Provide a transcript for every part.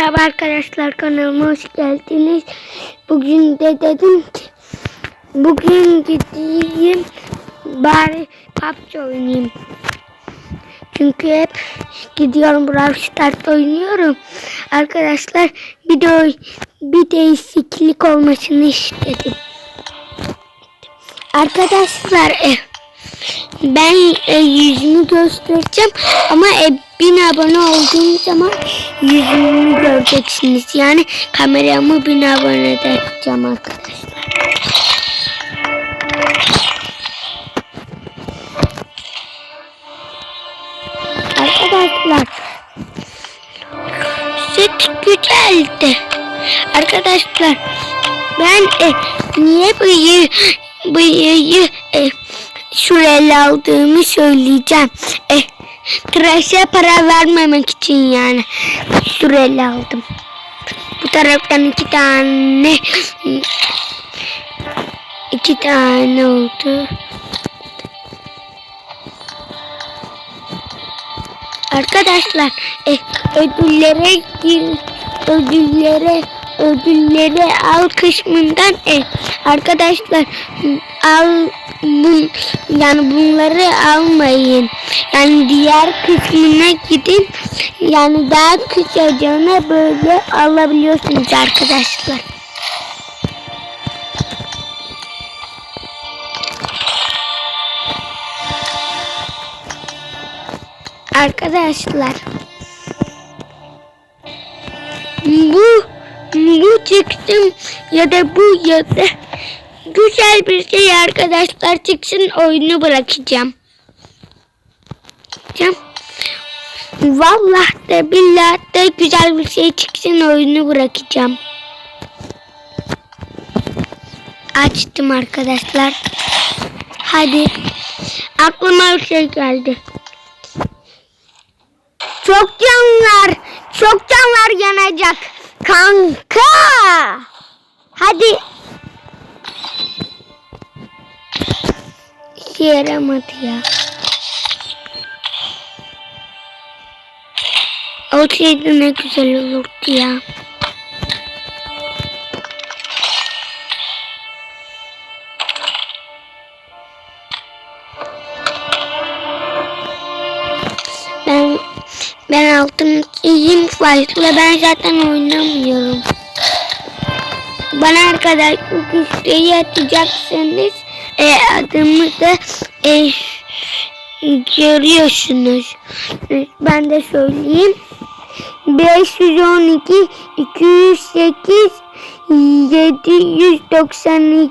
Merhaba arkadaşlar kanalıma hoş geldiniz. Bugün de dedim ki bugün gideyim bari PUBG oynayayım. Çünkü hep gidiyorum Brawl Stars oynuyorum. Arkadaşlar bir de bir değişiklik olmasını istedim. Arkadaşlar e, ben e, yüzümü göstereceğim ama e, bin abone olduğum zaman yüzümü göreceksiniz. Yani kameramı bin abone de yapacağım arkadaşlar. Arkadaşlar süt güzeldi. Arkadaşlar ben e, niye bıyığı bıyığı e, şuraya aldığımı söyleyeceğim. E, tıraşa para vermemek için yani şuraya aldım. Bu taraftan iki tane iki tane oldu. Arkadaşlar e, ödüllere gir, ödüllere ödülleri al kısmından e, arkadaşlar al bu, yani bunları almayın. Yani diğer kısmına gidin. Yani daha kısacığına böyle alabiliyorsunuz arkadaşlar. Arkadaşlar bu bu çıksın ya da bu ya da güzel bir şey arkadaşlar çıksın oyunu bırakacağım. Cam. Vallahi de billahi de güzel bir şey çıksın oyunu bırakacağım. Açtım arkadaşlar. Hadi. Aklıma bir şey geldi. Çok canlar, çok canlar yanacak. Kanka. Hadi. İşe yaramadı ya. Olsaydı ne güzel olurdu ya. Ben ben altın iyiyim fazla ben zaten oynamıyorum. Bana arkadaşlık isteği atacaksınız. E, adımı da e, görüyorsunuz. Ben de söyleyeyim. 512 208 792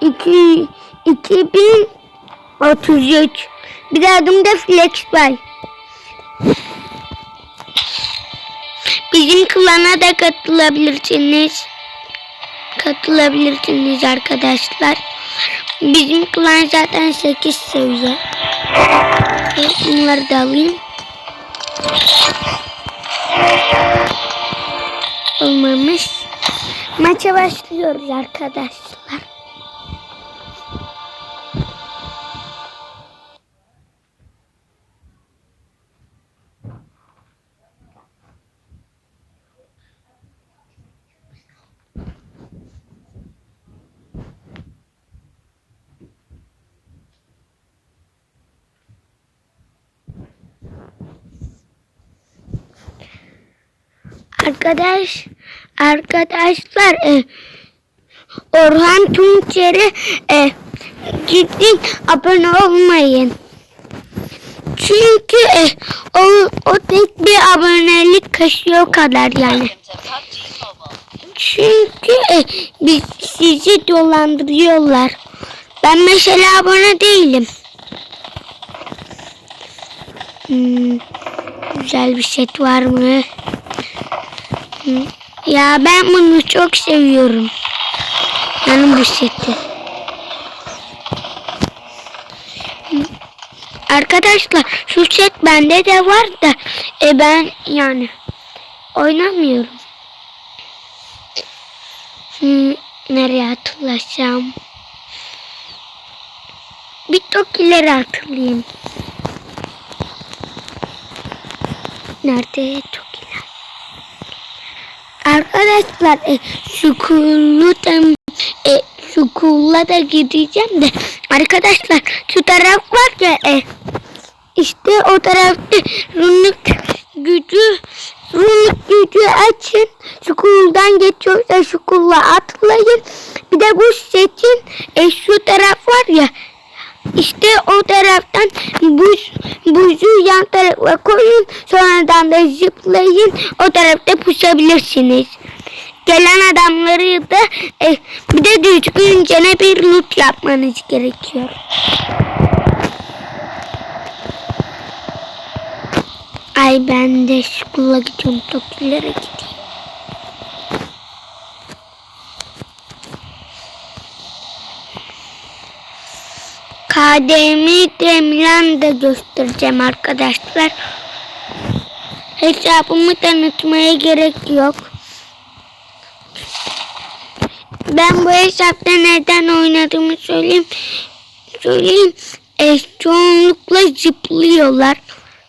2 2033 Bir de adım da Flexbay. Bizim klana da katılabilirsiniz. Katılabilirsiniz arkadaşlar. Bizim klan zaten 8 seviye. Bunları da alayım. Olmamış. Maça başlıyoruz arkadaşlar. Arkadaş, arkadaşlar e, Orhan Tunçer'e e, gidin abone olmayın. Çünkü e, o, o tek bir abonelik kaşıyor kadar yani. Çünkü e, biz sizi dolandırıyorlar. Ben mesela abone değilim. Hmm, güzel bir set var mı? Ya ben bunu çok seviyorum. Yani bu seti. Arkadaşlar şu set bende de var da e ben yani oynamıyorum. Hmm, nereye hatırlasam? Bir tok ileri hatırlayayım. Nerede Tokiler? Arkadaşlar e, şu kullu da e, şu kulla da gideceğim de arkadaşlar şu taraf var ya e, işte o tarafta runluk gücü runluk gücü açın. Şu kuldan geçiyorsa şu kulla atlayın. Bir de bu seçin. E, şu taraf var ya işte o taraftan buz, buzu yan tarafa koyun. Sonradan da zıplayın. O tarafta pusabilirsiniz. Gelen adamları da e, bir de düzgünce bir loot yapmanız gerekiyor. Ay ben de şukula gidiyorum. Tokilere gideyim. KDM'i demlen de göstereceğim arkadaşlar. Hesabımı tanıtmaya gerek yok. Ben bu hesapta neden oynadığımı söyleyeyim. Söyleyeyim. E, çoğunlukla zıplıyorlar.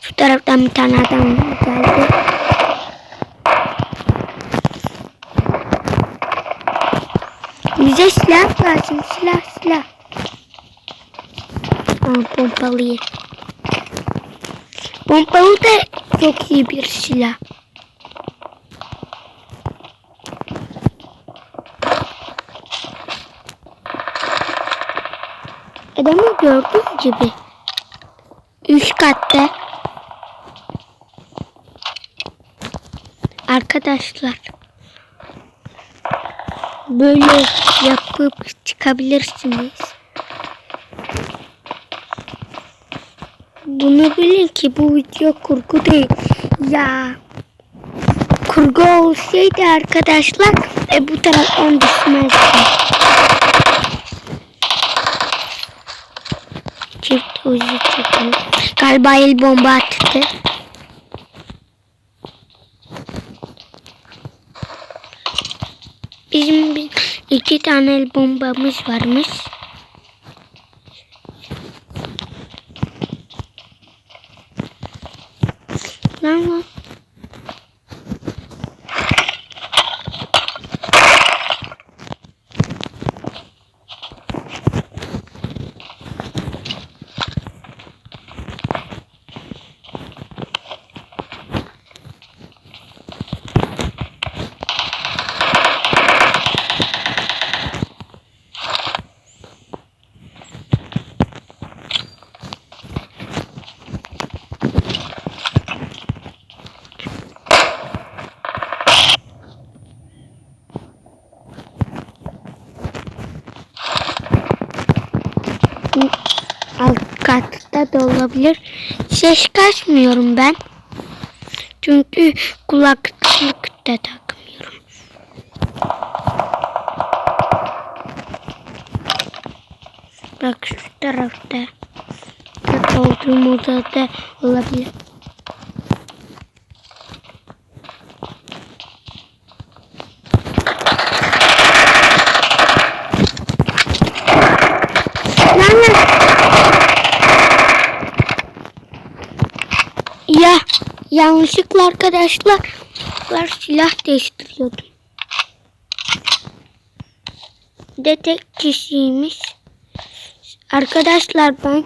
Şu taraftan bir tane adam geldi. Bize silah lazım. Silah silah. Aa, pompalıyı. Pompalı da çok iyi bir silah. Adamı gördüğün gibi. Üst katta. Arkadaşlar. Böyle yapıp çıkabilirsiniz. Bunu bilin ki bu video kurgu değil. Ya kurgu olsaydı arkadaşlar e, bu taraftan düşmezdi. Çift ucu çekin. Galiba el bomba attı. Bizim iki tane el bombamız varmış. Lan lan. alt katta da olabilir. Ses kaçmıyorum ben. Çünkü kulaklık da takmıyorum. Bak şu tarafta. Bak olduğum odada olabilir. Lan lan. Ya yanlışlıkla arkadaşlar silah değiştiriyordum. De tek kişiymiş. Arkadaşlar ben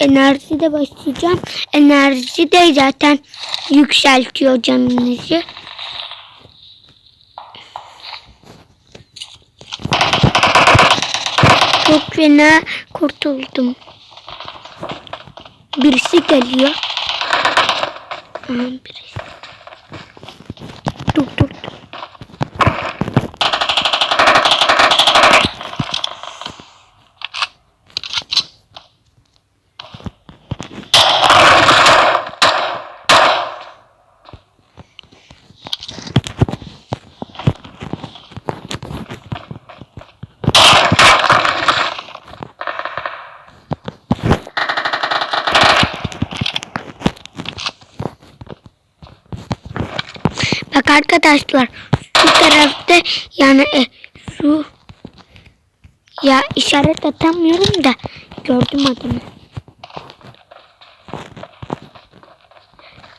enerji de başlayacağım. Enerji de zaten yükseltiyor canınızı. Çok fena kurtuldum. Birisi geliyor. Aman birisi. arkadaşlar şu tarafta yani e, su ya işaret atamıyorum da gördüm adını.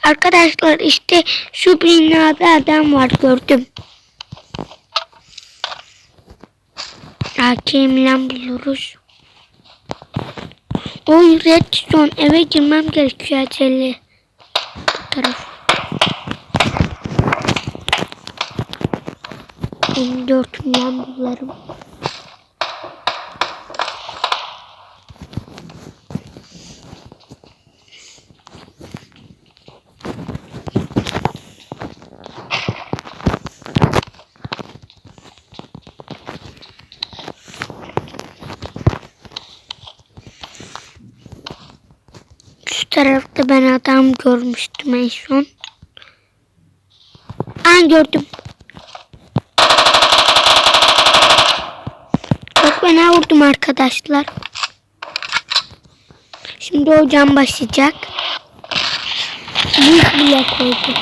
Arkadaşlar işte şu binada adam var gördüm. Ya kim lan buluruz? O Redstone eve girmem gerekiyor acele. Bu tarafı. Taraf. M4 milyon bularım. Şu tarafta ben adam görmüştüm en son. An gördüm. Çok fena vurdum arkadaşlar. Şimdi hocam başlayacak. Büyük bile koydu.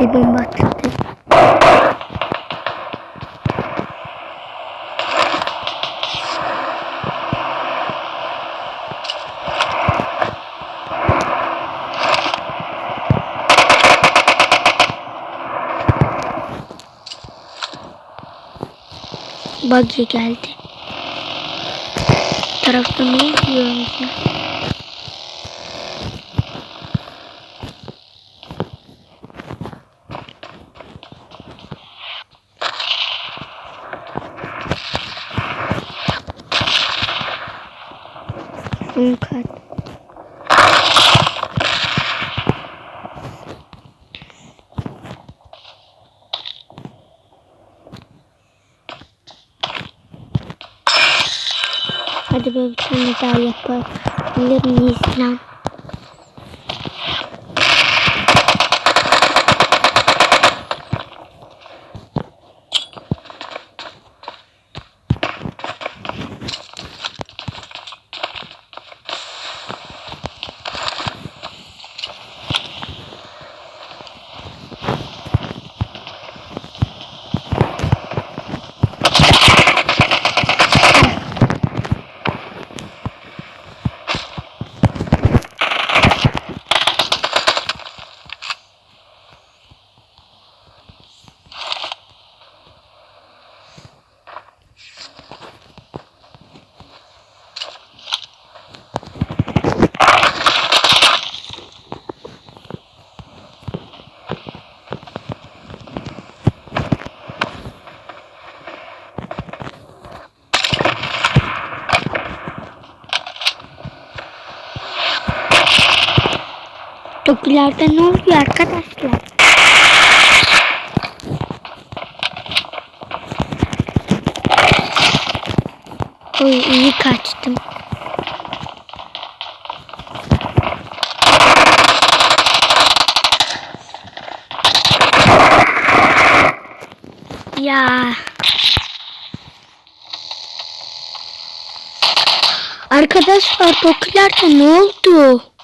Bir bomba attı. Buggy geldi. Bu tarafta ne ya? Son kat. Hadi böyle bir tane daha yapabilir miyiz lan? Dokülerde ne oluyor arkadaşlar? Oy iyi kaçtım. Ya. Arkadaşlar dokülerde ne oldu?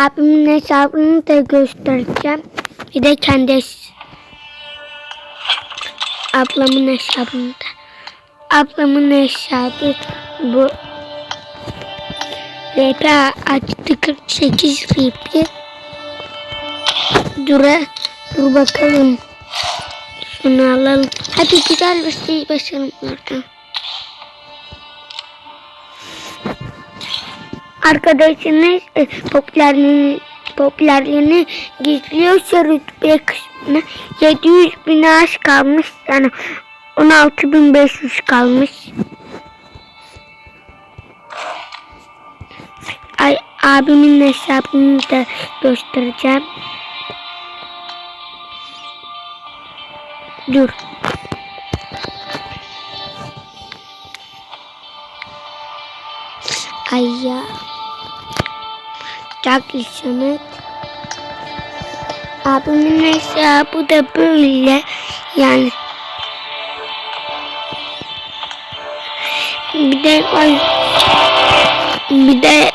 Abimin hesabını da göstereceğim. Bir de kendi ablamın hesabını da. Ablamın hesabı bu. RP açtı 48 RP. Dur, dur bakalım. Şunu alalım. Hadi güzel bir şey başlayalım oradan. Arkadaşınız e, popülerliğini, popülerliğini gizliyorsa rütbe kısmına 700 bin ağaç kalmış yani 16.500 kalmış. Ay, abimin hesabını da göstereceğim. Dur. Ay ya. Çok işamet. Abimin hesabı da böyle. Yani. Bir de ay. Bir de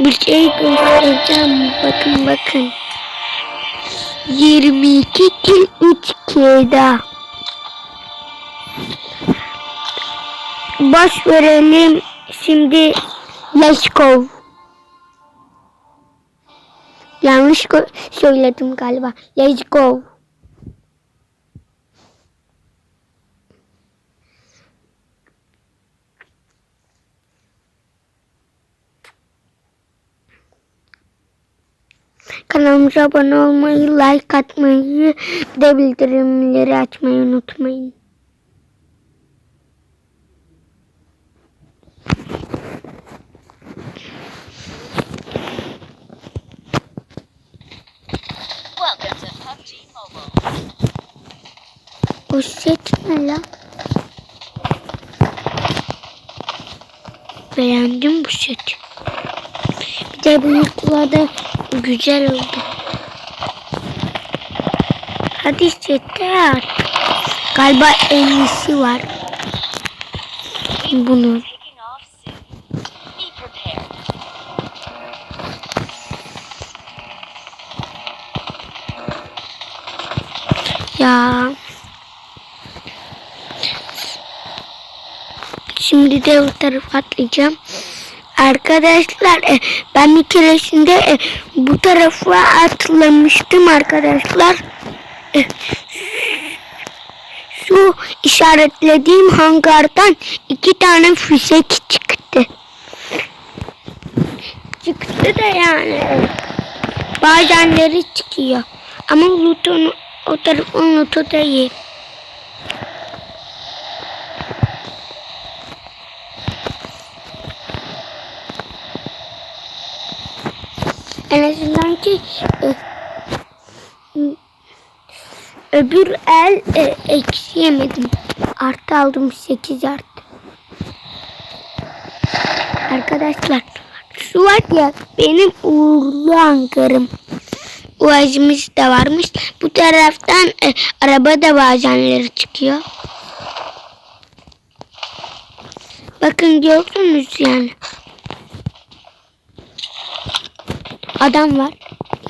bir şey göstereceğim. Bakın bakın. 22 kill 3 keda. Boş verelim. Şimdi go. Yanlış söyledim galiba. Let's go. Kanalımıza abone olmayı, like atmayı, bir de bildirimleri açmayı unutmayın. O set ne lan? Beğendim bu seti. Bir de bıyıkları güzel oldu. Hadi sete at. Galiba en iyisi var. Bunun. Şimdi de o tarafa atlayacağım. Arkadaşlar e, ben bir keresinde e, bu tarafa atlamıştım arkadaşlar. E, şu işaretlediğim hangardan iki tane füze çıktı. Çıktı da yani. Bazenleri çıkıyor. Ama loot'un o tarafın loot'u değil. En azından ki e, öbür el e, eksi yemedim. Artı aldım 8 artı. Arkadaşlar şu var ya benim uğurlu hangarım. Uacımız da varmış. Bu taraftan e, araba da bazenleri çıkıyor. Bakın gördünüz yani. Adam var.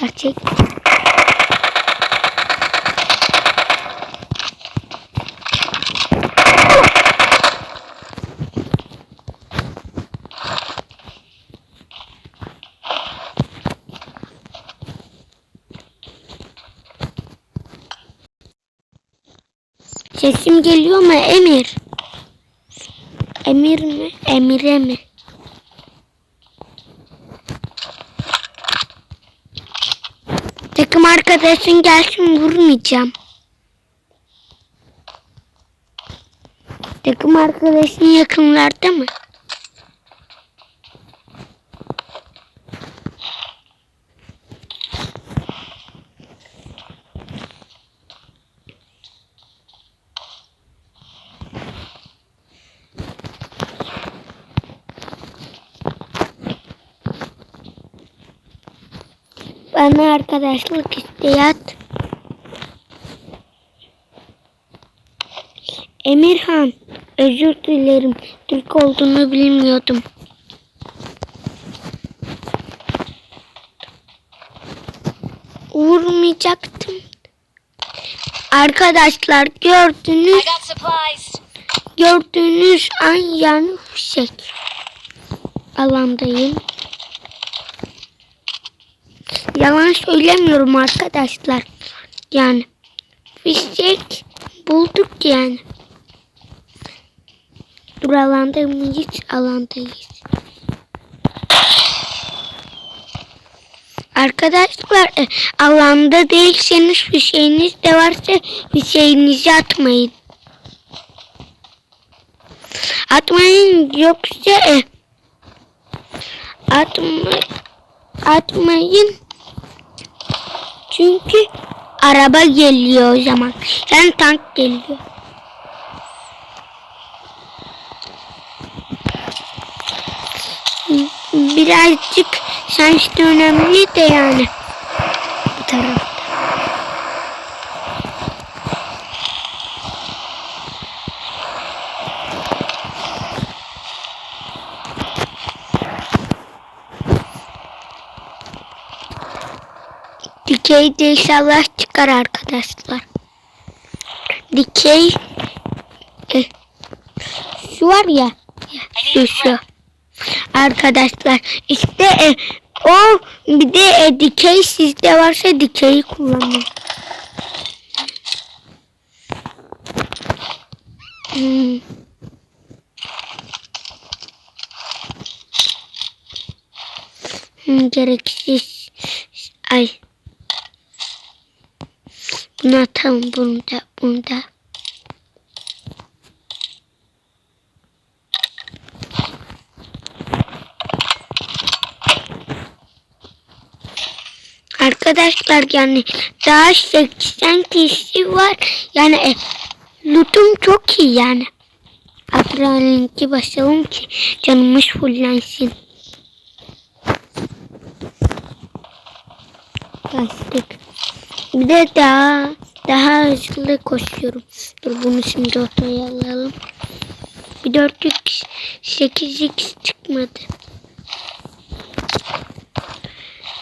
Gerçek. Sesim geliyor mu Emir? Emir mi? Emire mi? Takım arkadaşın gelsin vurmayacağım. Takım arkadaşın yakınlarda mı? Bana arkadaşlık isteği at. Emirhan, özür dilerim. Türk olduğunu bilmiyordum. Vurmayacaktım. Arkadaşlar gördünüz, gördüğünüz an yani fişek. Alandayım. Yalan söylemiyorum arkadaşlar. Yani fişek bulduk yani. Dur alanda mıyız? Alandayız. Arkadaşlar e, alanda değilseniz fişeğiniz de varsa fişeğinizi atmayın. Atmayın yoksa e, atma, atmayın. Çünkü araba geliyor o zaman. Yani tank geliyor. Birazcık şans da önemli de yani. Bu tarafta. Dikey de inşallah çıkar arkadaşlar. Dikey eh, şu var ya şu şu. Arkadaşlar işte eh, o bir de eh, dikey sizde varsa dikeyi kullanın. Hmm. Hmm, gereksiz. Ay. Bunu atalım bunu da. Arkadaşlar yani daha 80 kişi var. Yani e, lootum çok iyi yani. Adrenalinki basalım ki canımız fullensin. Bastık. Bir de daha daha hızlı koşuyorum. Dur bunu şimdi ortaya alalım. Bir 4x 8x çıkmadı.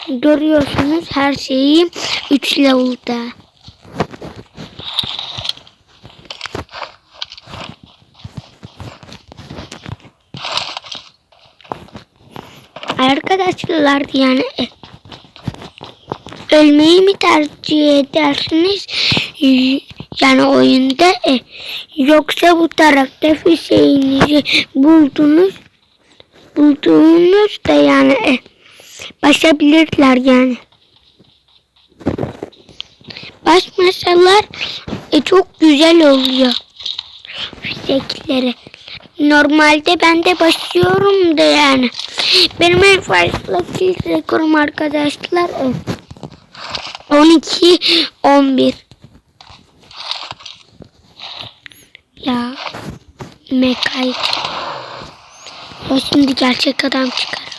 Görüyorsunuz her şeyi 3 level'da. Arkadaşlar yani ölmeyi mi tercih edersiniz? Y- Yani oyunda e, yoksa bu tarafta fişeğinizi buldunuz bulduğunuz da yani e, basabilirler yani. Basmasalar e, çok güzel oluyor fişekleri. Normalde ben de basıyorum da yani. Benim en fazla kill rekorum arkadaşlar e, 12 11 Ya Mekay O şimdi gerçek adam çıkar.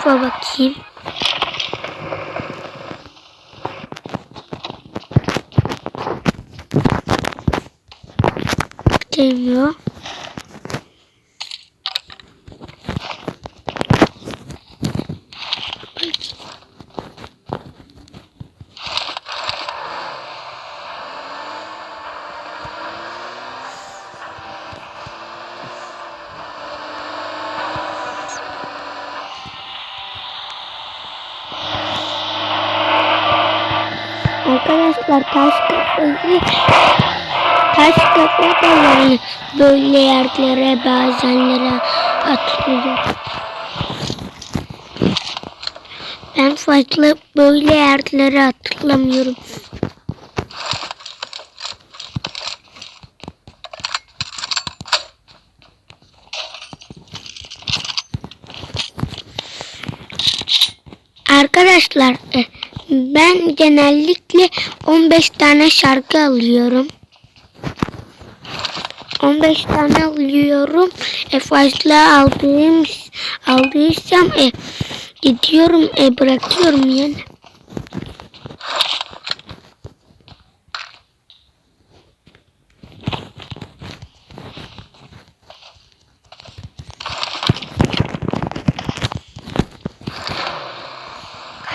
Tarafa bakayım. Gelmiyor. Arkadaşlar taş kafayı taş kafa da yani böyle yerlere bazenlere atılıyor. Ben fazla böyle yerlere atlamıyorum. Arkadaşlar e, ben genellikle 15 tane şarkı alıyorum. 15 tane alıyorum. E fazla aldığım aldıysam e gidiyorum e bırakıyorum yani.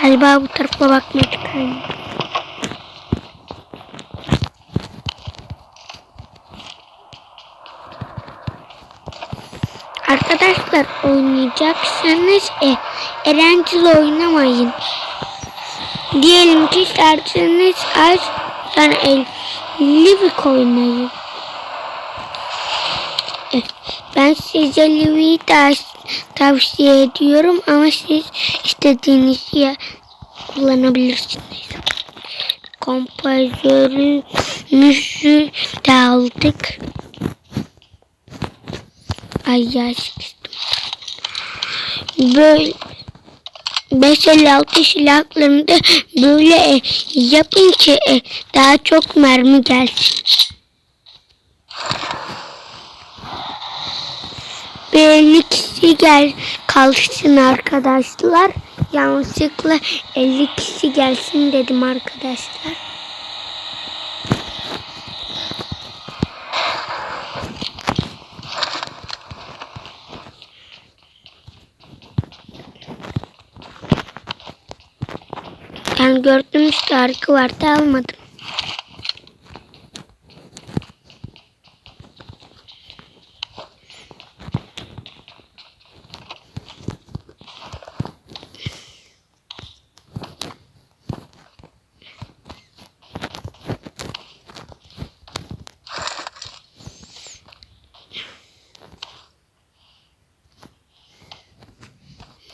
Galiba bu tarafa bakmaya çıkıyorum. Arkadaşlar oynayacaksanız e, eğlenceli oynamayın. Diyelim ki şartınız az yani Livik oynayın. Eh, Ben size Livik'i tav- tavsiye ediyorum ama siz istediğinizi ya- kullanabilirsiniz. Kompozörümüzü de aldık. Ay ya sıkıştım. Böyle 556 silahlarını da böyle e, yapın ki e, daha çok mermi gelsin. Bir 50 kişi gel kalsın arkadaşlar. Yanlışlıkla 50 kişi gelsin dedim arkadaşlar. Yani gördüğüm şarkı vardı almadım.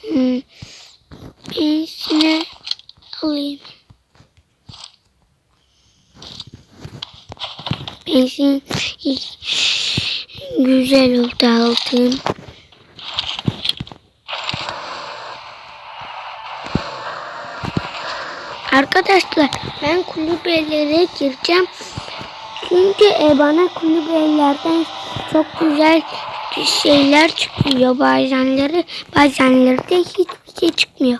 Hmm. Birisine alayım. Benzin güzel oldu aldığım. Arkadaşlar ben kulübelere gireceğim. Çünkü e, bana kulübelerden çok güzel şeyler çıkıyor bazenleri. Bazenleri de hiçbir şey çıkmıyor.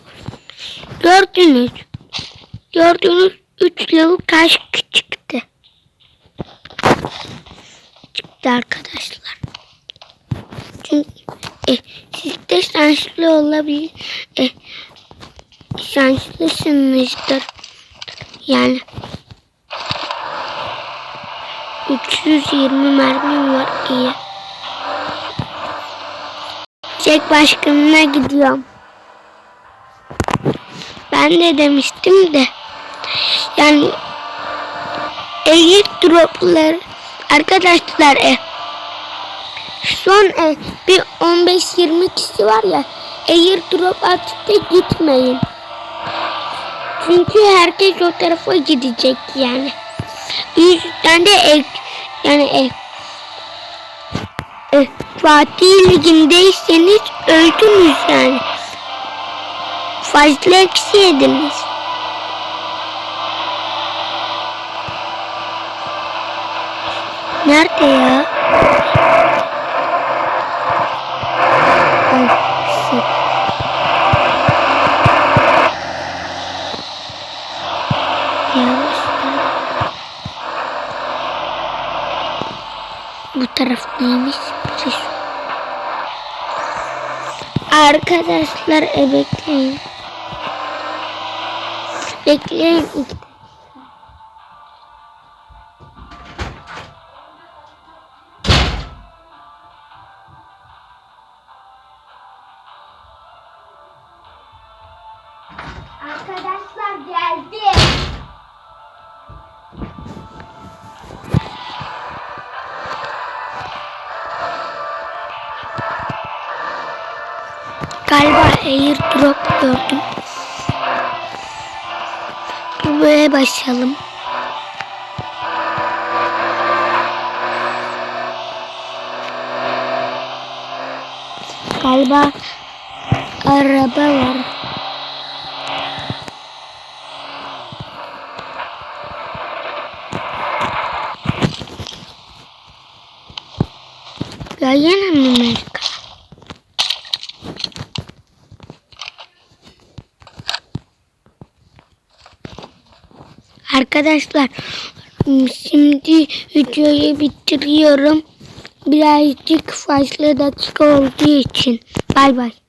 Gördünüz. Gördüğünüz 3 level kaç çıktı. Çıktı arkadaşlar. Çünkü e, siz de şanslı olabilir. E, şanslısınızdır. Yani 320 mermim var iyi. Çek başkanına gidiyorum. Ben de demiştim de. Yani eğit droplar arkadaşlar e, son e, bir 15-20 kişi var ya airdrop atıp da gitmeyin. Çünkü herkes o tarafa gidecek yani. Yüzden de e, yani e, e, Fatih Ligi'ndeyseniz öldünüz yani. Fazla eksi yediniz. Nerede ya? Taraf neymiş? Birisi. Arkadaşlar e, bekleyin. Bekleyin. Galiba airdrop gördüm. Buraya başlayalım. Galiba araba var. Ya yine mi Amerika? Arkadaşlar şimdi videoyu bitiriyorum. Birazcık fazla dakika olduğu için. Bay bay.